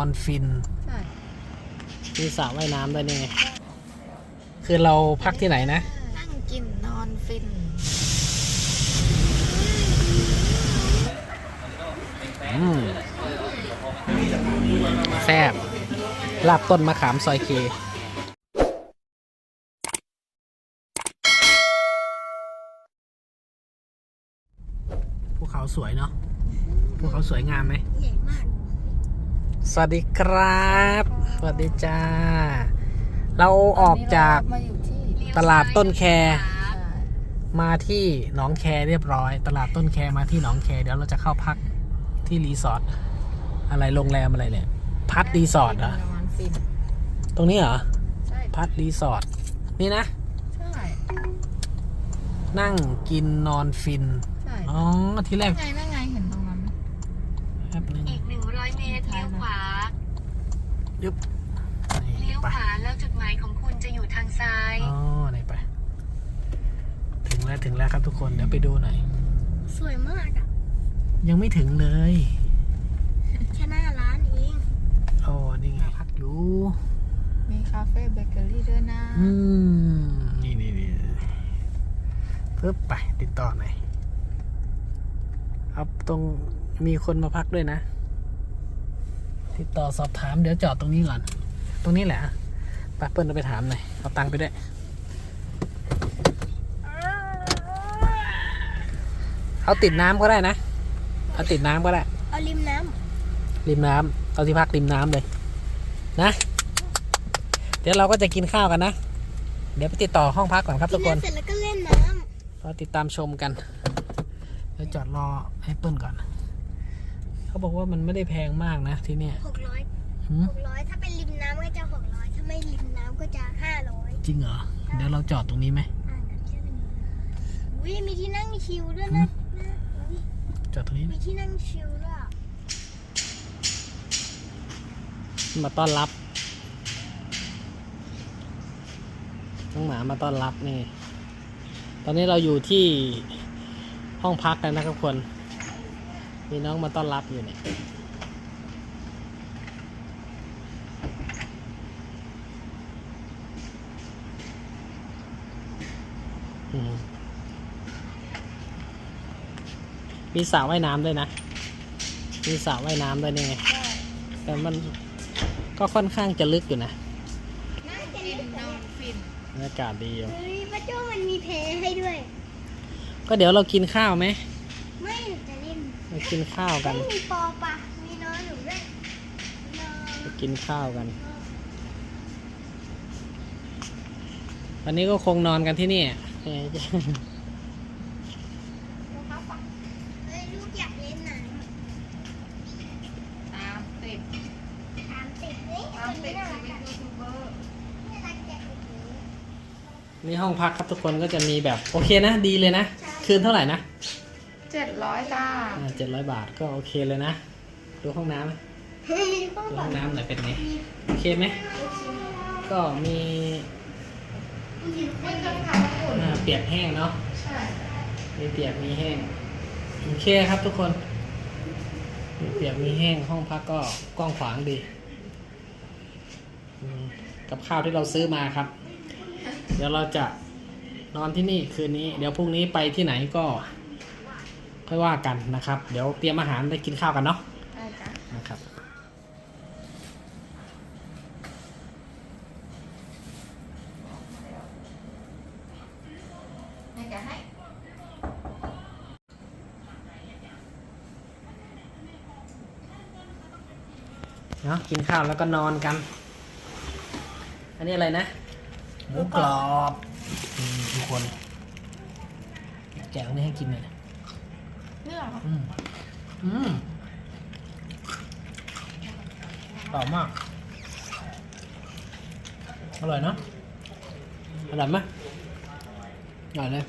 อนฟินใช่มีสระว่ายน้ำด้วยนี่ไงคือเราพักที่ไหนนะ นั่งกินนอนฟิน อืมแซ่บลาบต้นมะขามซอยเค ภูเขาสวยเนาะภูเขาสวยงามไหม ใหญ่มาก สวัสดีครับ สวัสดีจ้า เราออกจากมาอยู่ที่ตลาดต้นแคใช่มาที่หนองแคเรียบร้อย ตลาดต้นแคมาที่หนองแคเดี๋ยวเราจะเข้าพักที่รีสอร์ทอะไรโรงแรมอะไรเนี่ย พัดรีสอร์ทเหรอนอนฟินตรงนี้เหรอ ใช่ พัดรีสอร์ทนี่นะ ใช่ นั่งกินนอนฟิน ใช่ อ๋อที่แรก ไงนั่งไงเห็นตรงนั้นไหม แป๊บนึง อีก 100 เมตร เลี้ยวขวา ยุบเลี้ยวไปขวาแล้วจุดหมายของคุณจะอยู่ทางซ้ายอ๋อไหนไป ถึงแล้วถึงแล้วครับทุกคนเดี๋ยวไปดูหน่อย สวยมากอะ ยังไม่ถึงเลย แค่หน้าร้านเองโอ้นี่ไงพักอยู่ มีคาเฟ่เบเกอรี่ด้วยนะอืมนี่นี่นี่ปึ๊บไปติดต่อหน่อยเอาตรงมีคนมาพักด้วยนะ ติดต่อสอบถามเดี๋ยวจอดตรงนี้ก่อน ตรงนี้แหละไปเปิ้ลเราไปถามหน่อย เอาตังค์ไปด้วยเอาติดน้ำก็ได้นะ เอาติดน้ำก็ได้ เอาริมน้ริมน้ำเอาที่พักริมน้ำเลย นะ เดี๋ยวเราก็จะกินข้าวกันนะ เดี๋ยวไปติดต่อห้องพักก่อนครับำทุกคนำเสร็จแล้วก็เล่นน้เราติดตามชมกัน เดี๋ยวจอดรอให้เปิ้ลก่อน เขาบอกว่ามันไม่ได้แพงมากนะที่เนี่ยำหกร้อยหืมหกร้อยถ้าเป็นริมน้ำก็จะหกร้อยถ้าไม่ริมน้ำก็จะห้าร้อยจริงเหรอเดี๋ยวเราจอดตรงนี้ไหมอ่านกันแค่นี้อุ้ยมีที่นั่งชิลด้วยนะนะอุ๊ยจอดตรงนี้มีที่นั่งชิลด้วยอะมาต้อนรับน้องหมามาต้อนรับนี่ ตอนนี้เราอยู่ที่ห้องพักกันนะครับทุกคน มีน้องมาต้อนรับอยู่เนี่ยอืมมีสระว่ายน้ำด้วยนะ มีสระว่ายน้ำด้วยนี่ไงแต่มันก็ค่อนข้างจะลึกอยู่นะน่าจะกิเล่นนนอนฟินบรรยากาศดีอยู่เฮ้ยป้าโจ้มันมีเพลงให้ด้วย ก็เดี๋ยวเรากินข้าวไหมไม่หนูจะเล่น ไปกินข้าวกันไม่มีปอปะมีน้องหนูด้วยน้องไปกินข้าวกัน วันนี้ก็คงนอนกันที่นี่เอ้ยเฮ้ยลูกอยากเล่นน้ตามติดำตามติดเฮ้ยตามคนตินี้ดน่าชีรักวิตอะยูทูบเบอร์น่ารักจังเลยนี่ห้องพักครับทุกคนก็จะมีแบบโอเคนะ ดีเลยนะ คืนเท่าไหร่นะ เจ็ดร้อยจ้าเจ็ดร้อยบาทก็โอเคเลยนะ ดูห้องน้ำไหมดูห้องน้ำหน่อยเป็นไงโอเคไหม ก็มีเปียกแห้งเนาะใช่มีเปียกมีแห้ง โอเคครับทุกคน มีเปียกมีแห้งห้องพักก็กว้างขวางดี กับข้าวที่เราซื้อมาครับ เดี๋ยวเราจะนอนที่นี่คืนนี้ เดี๋ยวพรุ่งนี้ไปที่ไหนก็ ค่อยว่ากันนะครับ เดี๋ยวเตรียมอาหารได้กินข้าวกันเนาะได้จ้ะนะครับให้แกให้เนาะกินข้าวแล้วก็นอนกัน อันนี้อะไรนะหมูกรอบอืมทุกคน แกะตรงนี้ให้กินหน่อยนะเนี่ยเหร อืมอืมกรอบมาก อร่อยเนาะอร่อยไหมอร่อยเลย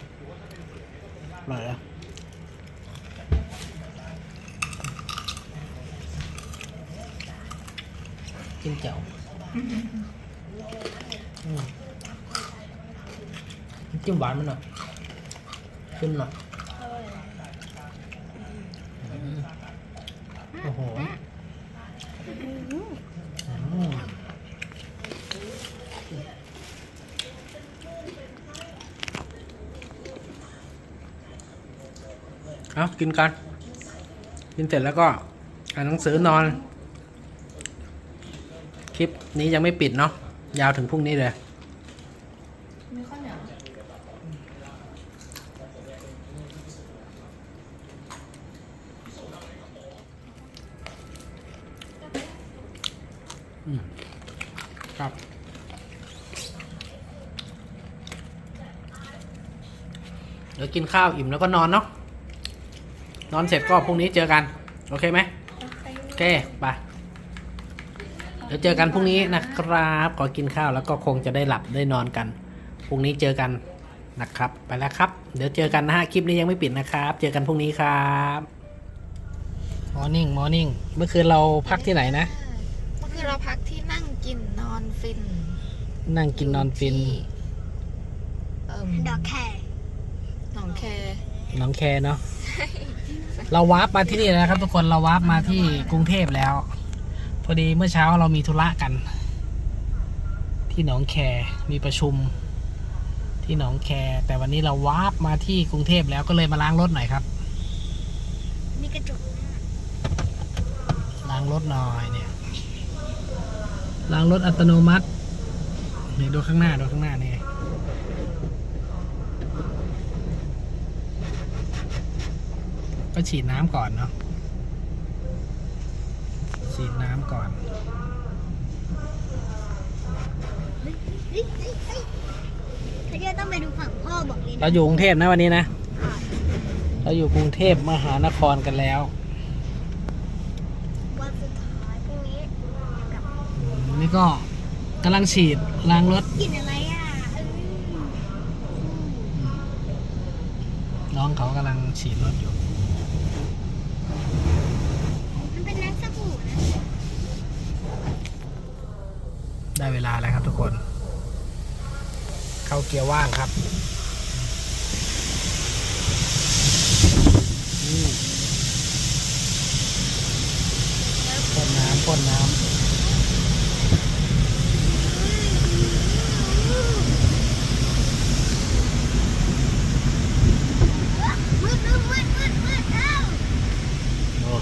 อร่อยเลยกินเจียวจิ้มหวานมันหน่อยจิ้มหน่อยอืมโอ้โห เอากินกัน กินเสร็จแล้วก็อ่านหนังสือนอน คลิปนี้ยังไม่ปิดเนาะ ยาวถึงพรุ่งนี้เลยมีข้าวเหนียวครับเดี๋ยวกินข้าวอิ่มแล้วก็นอนเนาะ นอนเสร็จก็พรุ่งนี้เจอกัน โอเคไหมโอเคไปเดี๋ยวเจอกันพรุ่งนี้นะครับขอกินข้าวแล้วก็คงจะได้หลับได้นอนกันพรุ่งนี้เจอกันนะครับ ไปแล้วครับ เดี๋ยวเจอกันนะฮะคลิปนี้ยังไม่ปิดนะครับ เจอกันพรุ่งนี้ครับมอร์นิ่งมอร์นิ่งเมื่อคืนเราพักที่ไหนนะเมื่อคืนเราพักที่นั่งกินนอนฟิน นั่งกินนอนฟินที่เอิ่มดอกแครหนองแค น้องแคร์เนาะเราวาร์ปมาที่นี่แล้วนะครับ ทุกคนเราวาร์ปมาที่กรุงเทพแล้ว พอดีเมื่อเช้าเรามีธุระกัน ที่หนองแคมีประชุม ที่หนองแค แต่วันนี้เราวาร์ปมาที่กรุงเทพแล้วก็เลยมาล้างรถหน่อยครับมีกระจกล้างรถหน่อยเนี่ยล้างรถอัตโนมัตินี่ดูข้างหน้าดูข้างหน้านี่ ก็ฉีดน้ำก่อนเนาะฉีดน้ำก่อนเฮ้ยเฮ้ยเฮ้ยเฮ้ยเขาจะต้องไปดูฝั่งพ่อบอกเลยเรานะอยู่กรุงเทพนะวันนี้นะ เราอยู่กรุงเทพมหานครกันแล้ววันสุดท้ายพรุ่งนี้กับวันนี้ก็กำลังฉีดล้างรถกินอะไรอะอืมน้องเขากำลังฉีดรถอยู่ มันเป็นน้ำสบู่นะ ได้เวลาแล้วครับทุกคน เข้าเกียร์ว่างครับพ่นน้ำพ่นน้ำดมืดมืดมืดมืดเอ้าำโอ้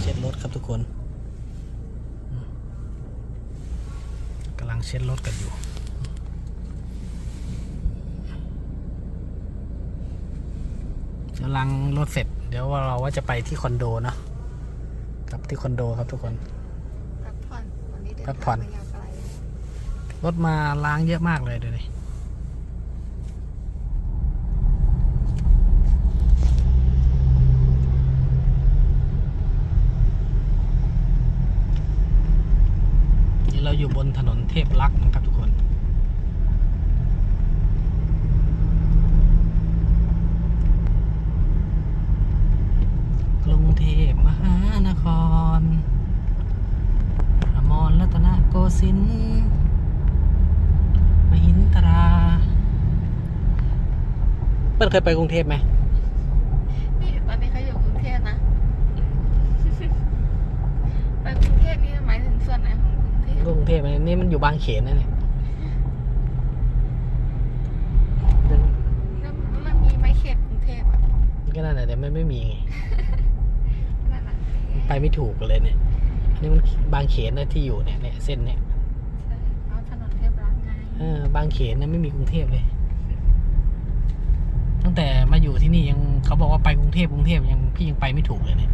เช็ดรถครับทุกคนอืมกำลัง เช็ดรถกันอยู่กำลังรถเสร็จ เดี๋ยวว่าเราว่าจะไปที่คอนโดเนอะครับที่คอนโดครับทุกคนพักผ่อนวันนี้เดินพักผ่อนทางมายาวไกลรถมาล้างเยอะมากเลยเดี๋ยวนี้นี่เราอยู่บนถนน เทพลักษณ์นะครับทุกคนกรุงเทพมหานครอมรรัตนโกสินทร์มหินตราเปิ้ลเคยไปกรุงเทพไหม นี่ตอนนี้เขาอยู่กรุงเทพนะ ไปกรุงเทพนี่หมายถึงส่วนไหนของกรุง เทพกรุงเทพอันนี่มันอยู่บางเขนนะเนี่ยแล้วมันมีไหมเขตกรุงเทพอะก็นั่นแหละแต่มันไม่มีไงนั่นน่ะไปไม่ถูกเลยเนี่ยอันนี้มันบางเขนนะที่อยู่เนี่ยเนี่ยเส้นเนี่ยใช่เอาถนนเทพรัฐไงเออบางเขนนะไม่มีกรุงเทพเลย ตั้งแต่มาอยู่ที่นี่ยังเขาบอกว่าไปกรุงเทพกรุงเทพยังพี่ยังไปไม่ถูกเลยเนี่ย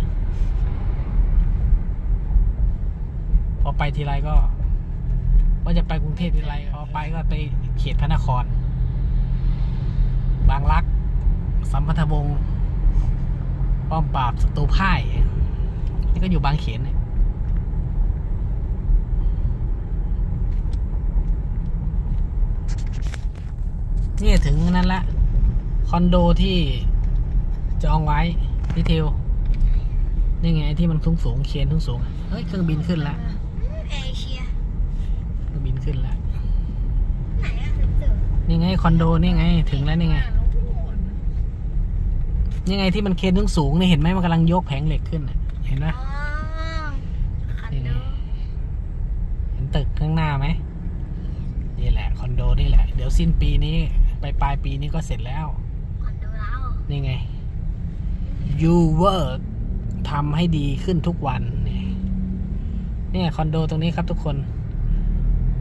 พอไปทีไรก็ ว่าจะไปกรุงเทพทีไรพอไปก็ไปเขตพระนคร บางรัก สัมพันธวงศ์ป้อมปราบศัตรูพ่ายนี่ก็อยู่บางเขนเนี่ยนี่ถึงนั้นละ คอนโดที่จองไว้ดีเทลนี่ไงที่มันสูงสูงเขียนสูงสูงเฮ้ย เครื่องบินขึ้นแล้ว เครื่องบินขึ้นละไหนอะหนังสือนี่ไงคอนโดนี่ไงถึงแล้วนี่ไงนี่ไงที่มันเคนสูงสูงๆนี่เห็นไหมมันกำลังยกแผงเหล็กขึ้นน่ะเห็นไหมอ๋อคอนนี่โดไงเห็นตึกข้างหน้าไหมนี่แหละคอนโดนี่แหละ เดี๋ยวสิ้นปีนี้ไปปลายปีนี้ก็เสร็จแล้วคอนโดเรานี่ไง you work ทำให้ดีขึ้นทุกวันนี่เนี่ยคอนโดตรงนี้ครับทุกคน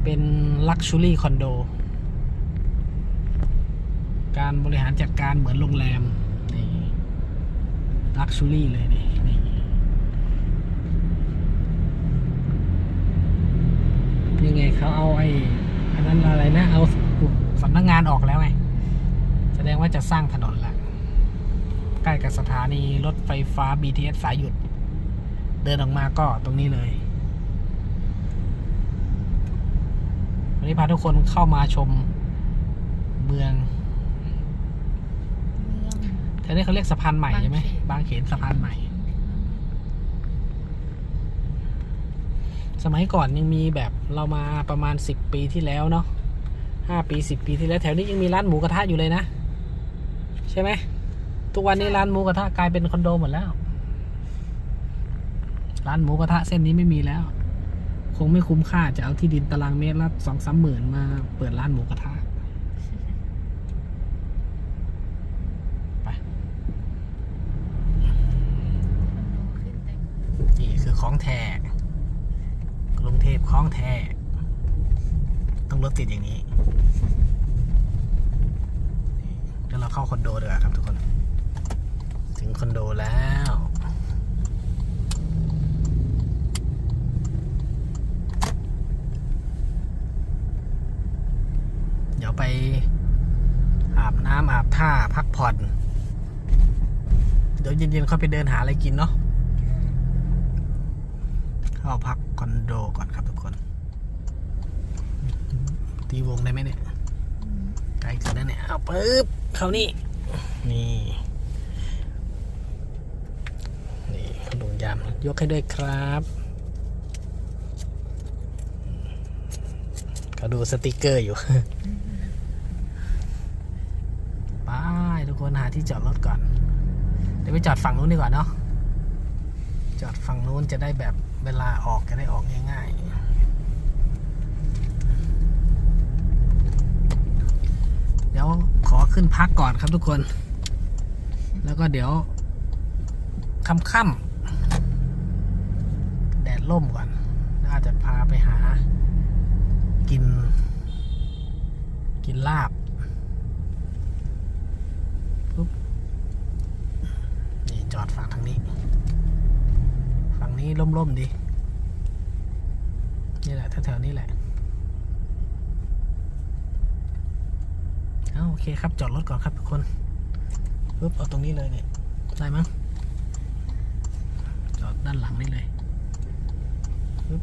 เป็น luxury คอนโด การบริหารจัดการเหมือนโรงแรม นี่ luxury เลยนี่นี่นี่ไงเขาเอาไอ้อันนั้นอะไรนะ เอาสำนักงงานออกแล้วไง แสดงว่าจะสร้างถนนละใกล้กับสถานีรถไฟฟ้า BTS สายหยุด เดินออกมาก็ตรงนี้เลย วันนี้พาทุกคนเข้ามาชมเมืองแถวนี้เขาเรียกสะพานใหม่ใช่ไหมบางเขนสะพานใหม่ สมัยก่อนยังมีแบบเรามาประมาณสิบปีที่แล้วเนาะห้าปีสิบปีที่แล้วแถวนี้ยังมีร้านหมูกระทะอยู่เลยนะ ใช่ไหมทุกวันนี้ร้านหมูกระทะกลายเป็นคอนโดหมดแล้ว ร้านหมูกระทะเส้นนี้ไม่มีแล้ว คงไม่คุ้มค่าจะเอาที่ดินตารางเมตรละสองสามหมื่นมาเปิดร้านหมูกระทะไปนี่คือของแท้กรุงเทพของแท้ต้องรถติดอย่างนี้เดี๋ยวเราเข้าคอนโดดีกว่าครับทุกคน ถึงคอนโดแล้ว เดี๋ยว ไปอาบน้ำอาบท่าพักผ่อน เดี๋ยวเย็นๆค่อยไปเดินหาอะไรกินเนาะเข้าพักคอนโดก่อนครับทุกคน ตีวงได้ไหมเนี่ยไกลเกินแล้วเนี่ยเอาปึ๊บเข้านี่ นี่ นี่ลุงยามยกให้ด้วยครับเขาดูสติกเกอร์อยู่ ไป ทุกคนหาที่จอดรถก่อน เดี๋ยวไปจอดฝั่งนู้นดีกว่าเนาะ จอดฝั่งนู้นจะได้แบบเวลาออกจะได้ออกง่ายๆ เดี๋ยวขอขึ้นพักก่อนครับทุกคน แล้วก็เดี๋ยวค่ำๆแดดล่มก่อน น่าจะพาไปหา กิน กินลาบนี่จอด ฝั่งทางนี้ ฝั่งนี้ล่มๆดี นี่แหละแถวๆนี้แหละเอาโอเคครับ จอดรถก่อนครับทุกคนปุ๊บเอาตรงนี้เลยเนี่ย ได้มั้ง จอดด้านหลังนี่เลยปึ๊บ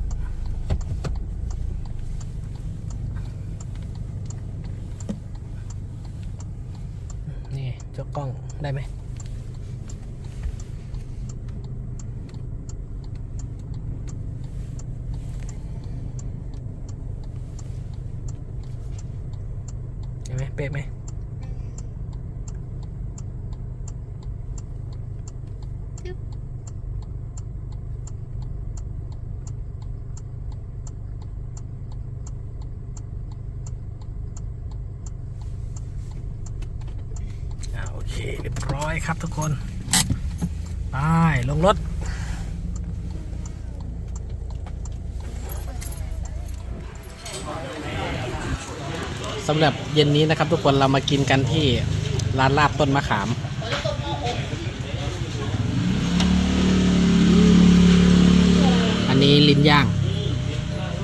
นี่เจ้ากล้องได้ไหม เห็นไหมเป๊ะไหมโอเค เรียบร้อยครับทุกคน ไป ลงรถ สำหรับเย็นนี้นะครับ ทุกคนเรามากินกันที่ร้านลาบต้นมะขาม อันนี้ลิ้นย่าง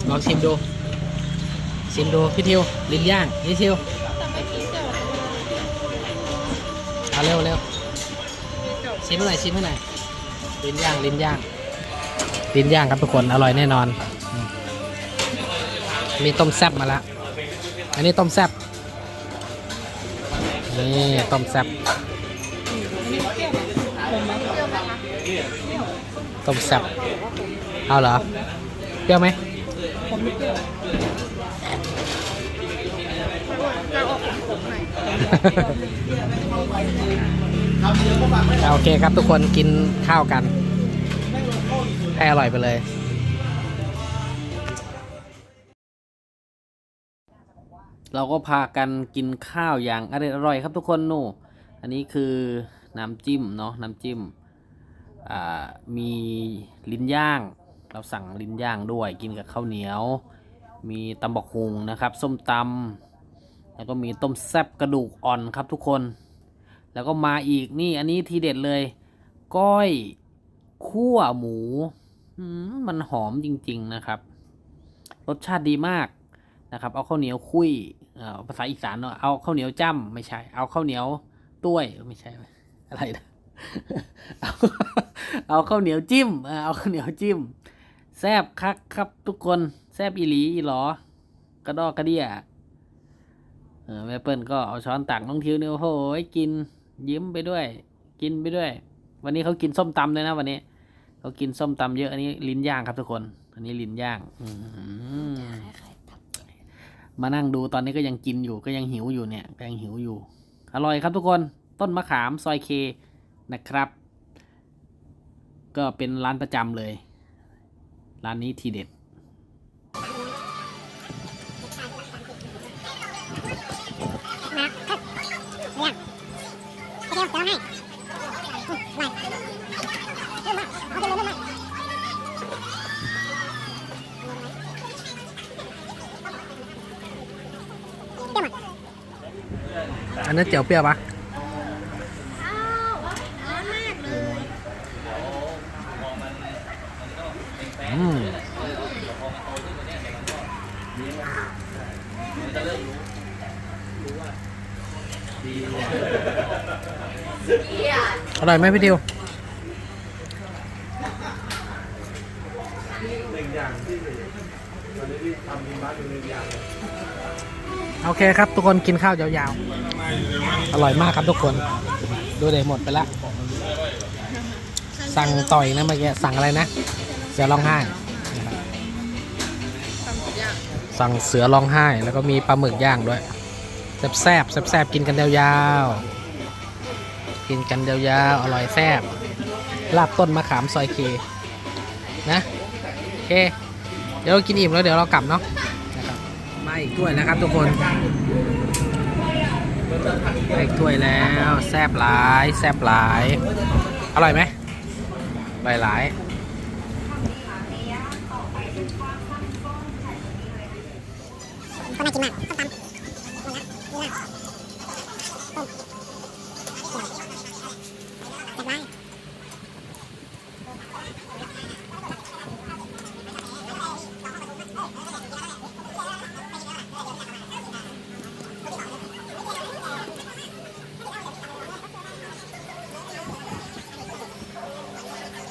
ลองชิมดู ชิมดูพี่ทิวลิ้นย่างพี่ทิวเอาเร็วเร็วชิมให้หน่ชิมให้หน่ลิ้นย่างลิ้นย่างลิ้นย่างครับทุกคนอร่อยแน่นอนมมีต้มแซ่บมาแล้ว อันนี้ต้มแซ่บนี่ต้มแซ่บต้มแซ่บเอาเหรอ เปรี้ยวไหมโอเคครับทุกคนกินข้าวกัน ให้อร่อยไปเลย เราก็พากันกินข้าวอย่างอร่อยอร่อยครับทุกคนนู่อันนี้คือน้ำจิ้มเนาะน้ำจิ้มมีลิ้นย่าง เราสั่งลิ้นย่างด้วยกินกับข้าวเหนียว มีตำบักหุงนะครับ ส้มตำแล้วก็มีต้มแซ่บกระดูกอ่อนครับทุกคน แล้วก็มาอีกนี่อันนี้ทีเด็ดเลย ก้อยคั่วหมูมันหอมจริง ๆนะครับ รสชาติดีมาก นะครับ เอาข้าวเหนียวคุยอ่อภาษาอีสานเนาะเอาข้าวเหนียวจ้ำไม่ใช่ เอาข้าวเหนียวต้วยไม่ใช่อะไรนะเอาเอาข้าวเหนียวจิ้มเอาข้าวเหนียวจิ้มแซบคักครับทุกคนแซบอีหลีอีหลอกระดอกกระเดี่ยเออแม่เปิ้ลก็เอาช้อนตักน้องทิวเนี่ยโอ้โหกินยิ้มไปด้วย กินไปด้วย วันนี้เขากินส้มตำเลยนะวันนี้เขากินส้มตำเยอะอันนี้ลิ้นย่างครับทุกคน อันนี้ลิ้นย่าง อื มานั่งดูตอนนี้ก็ยังกินอยู่ก็ยังหิวอยู่เนี่ยก็ยังหิวอยู่ อร่อยครับทุกคนต้นมะขามซอยเคนะครับ ก็เป็นร้านประจำเลย ร้านนี้ทีเด็ด นั้นเจียวเปรี้ยวปะอ้าวร้อนมากเลยอืมอร่อยไหมพี่ดิวโอเคครับ ทุกคนกินข้าวยาวๆ อร่อยมากครับทุกคน ดูเดยหมดไปละ สั่งต่อยนะเมื่อกี้สั่งอะไรนะ เสือร้องไห้สั่งเสือร้องไห้ แล้วก็มีปลาหมึกย่างด้วยแซ่บแซ่บแซ่บแซบกินกันยาวๆกินกันยาวๆอร่อยแซ่บลาบต้นมะขามซอยเคนะโอเค เดี๋ยวเรากินอิ่มแล้วเดี๋ยวเรากลับเนาะนะครับมาอีกถ้วยแล้วครับทุกคน เอกถ้วยแล้ว แซ่บหลาย แซ่บหลาย อร่อยไหมหลายหลาย คนน่ากินมากส้มตำนี่นะนี่นะต้มจัดไว้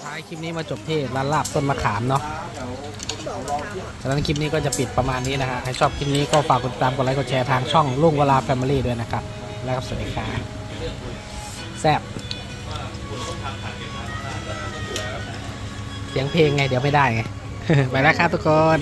ท้าย คลิปนี้มาจบที่ร้านลาบต้นมะขามเนาะฉะนั้นคลิปนี้ก็จะปิดประมาณนี้นะฮะ ใครชอบคลิปนี้ก็ฝากกดติดตาม กดไลค์ กดแชร์ทางช่องลุงเวลาแฟมิลี่ด้วยนะครับ แล้วก็สวัสดีครับแซ่บเสียงเพลงไง เดี๋ยวไม่ได้ไง ไปแล้วครับทุกคน